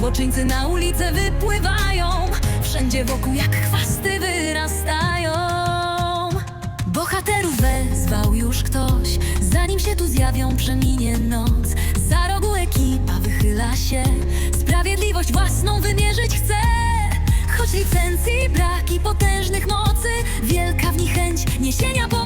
Złoczyńcy na ulicę wypływają. Wszędzie wokół jak chwasty wyrastają. Bohaterów wezwał już ktoś. Zanim się tu zjawią przeminie noc. Za rogu ekipa wychyla się. Sprawiedliwość własną wymierzyć chce. Choć licencji brak i potężnych mocy. Wielka w nich chęć niesienia pomocy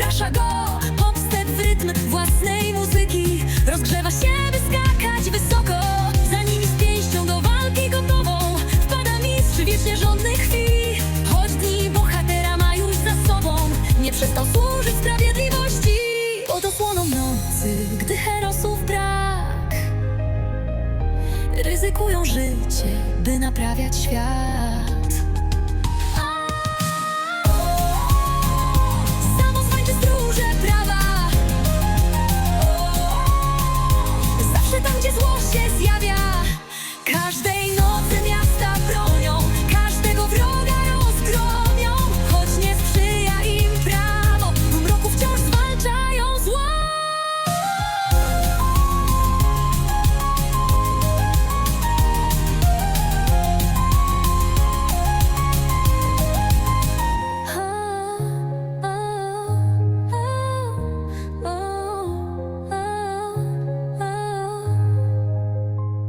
rozprasza go Popstep w rytm własnej muzyki. Rozgrzewa się, by skakać wysoko. Za nimi z pięścią do walki gotową. Wpada mistrz wiecznie żądny krwi Choć dni bohatera ma już za sobą Nie przestał służyć sprawiedliwości. Pod osłoną nocy, gdy herosów brak Ryzykują życie, by naprawiać świat stay